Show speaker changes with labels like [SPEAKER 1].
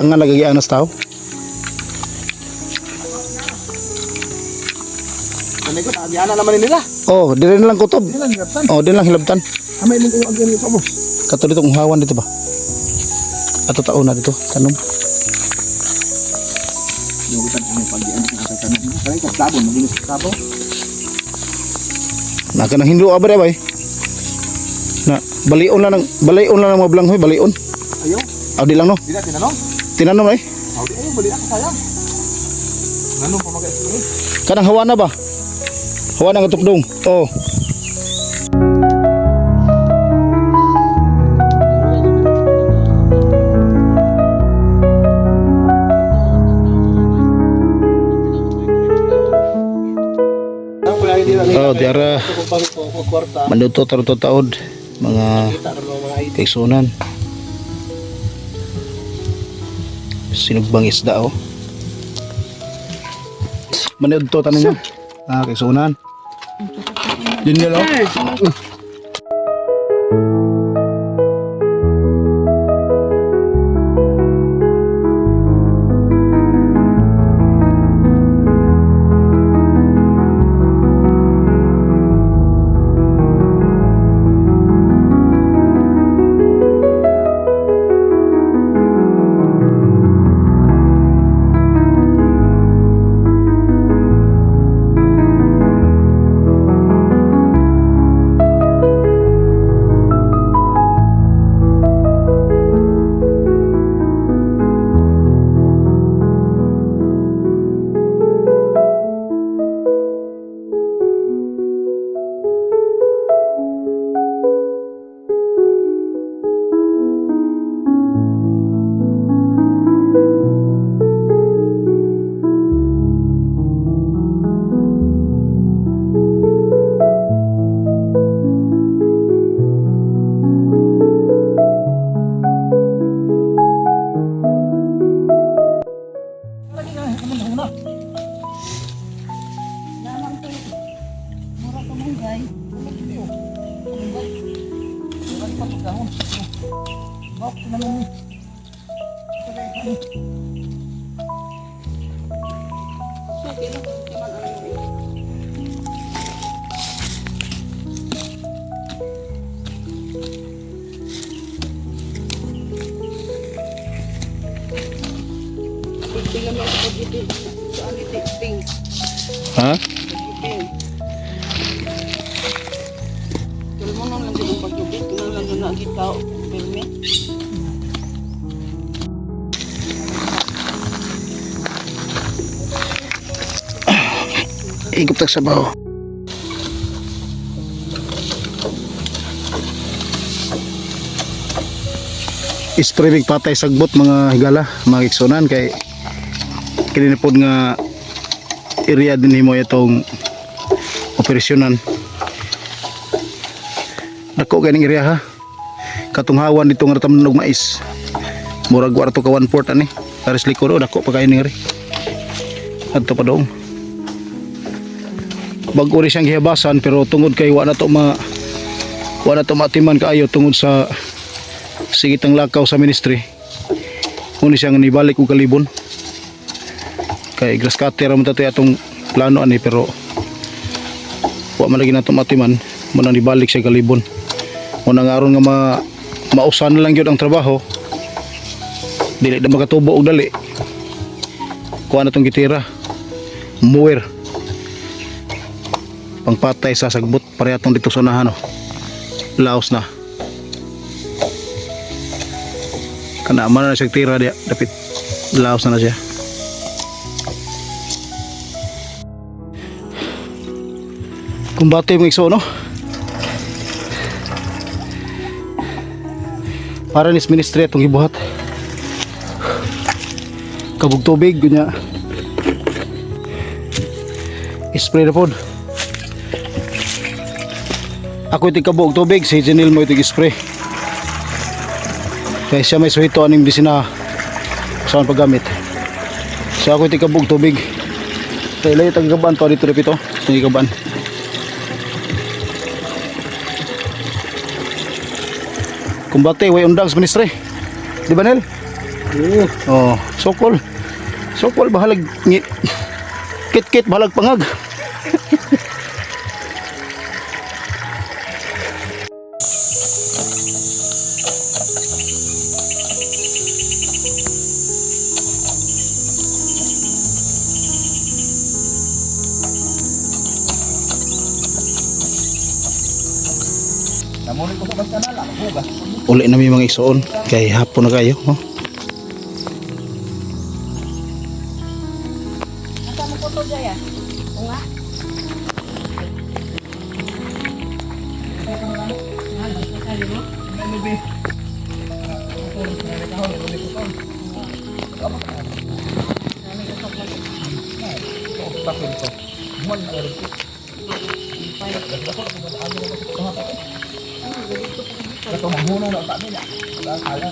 [SPEAKER 1] Tangan lagi anas tao.
[SPEAKER 2] Ano ko, tabiana naman nila.
[SPEAKER 1] Oh, dire na lang kutob.
[SPEAKER 2] Hindi lang.
[SPEAKER 1] Oh, dire lang hilabtan.
[SPEAKER 2] Amay mo kung agyan ito mo.
[SPEAKER 1] Kato dito kung hawan dito ba? Ato taon na dito, tanom.
[SPEAKER 2] Yung kita mo pag-ian sa ating tanong. Kaya ka, sabon, maginis ka sabon.
[SPEAKER 1] Naka nang hindu abare bay. Na balion lang ng balion lang ng mga blanghoy, balion.
[SPEAKER 2] Ayaw,
[SPEAKER 1] Aw di lang no.
[SPEAKER 2] di na tinanong.
[SPEAKER 1] Tinanom ay.
[SPEAKER 2] Aw, di ayaw, bali ako sayang. Nanong pa mag-ito eh.
[SPEAKER 1] Kanang hawa na ba? Hawa na katupdong. Oh.
[SPEAKER 2] Ang kulay nila.
[SPEAKER 1] Oh, diara
[SPEAKER 2] Kung kwarta,
[SPEAKER 1] manuto taruto taod mga
[SPEAKER 2] kita
[SPEAKER 1] Sinugbang isda oh. Manood to tanin nyo. Ah, kaigsunan. Yun nyo no? Ha? Igop tag sabaw. Ispremig patay sagbot mga higala, mga iksonan kay kini pod nga area din himo itong operasyonan. Dako ganing area ha. Katunghawan dito nga ratam og mais. Murag kwarto ka 1 port ani. Pares likod oh, dako pa kayo ni ri. Adto pa doong bago rin siyang gihabasan pero tungod kay wala to ma wala to matiman kaayo tungod sa sigitang lakaw sa ministry muna siyang nibalik og kalibon. Kay grass cutter mo tato atong plano ani pero wa man lagi nato matiman muna nibalik siya kalibon. Muna nga aron nga ma mausan lang gyud ang trabaho. Dili na makatubo og dali. Kuha na tong gitira. Muwer pangpatay sa sagbot parehatong dito sa unahan oh. laos na. Kana man na siya tira dia dapit laos na na siya. Kumbate mo igso no? Para nis ministry atong gibuhat kabog tubig gunya. Spray na pod ako iti kabog tubig si Janil mo iti spray kaya siya may suhito aning bisina saan paggamit so ako iti kabog tubig kaya layo tagagaban to dito repito tagagaban kumbate way undang sa ministry di ba Nel?
[SPEAKER 2] Oo.
[SPEAKER 1] Oh, sokol. Sokol bahalag ngi. Kit-kit bahalag pangag. Uli na may mga isuon. Kay hapon na kayo. Oh.
[SPEAKER 3] Asa mo
[SPEAKER 2] Kalau kamu nak tak ada, tak ada.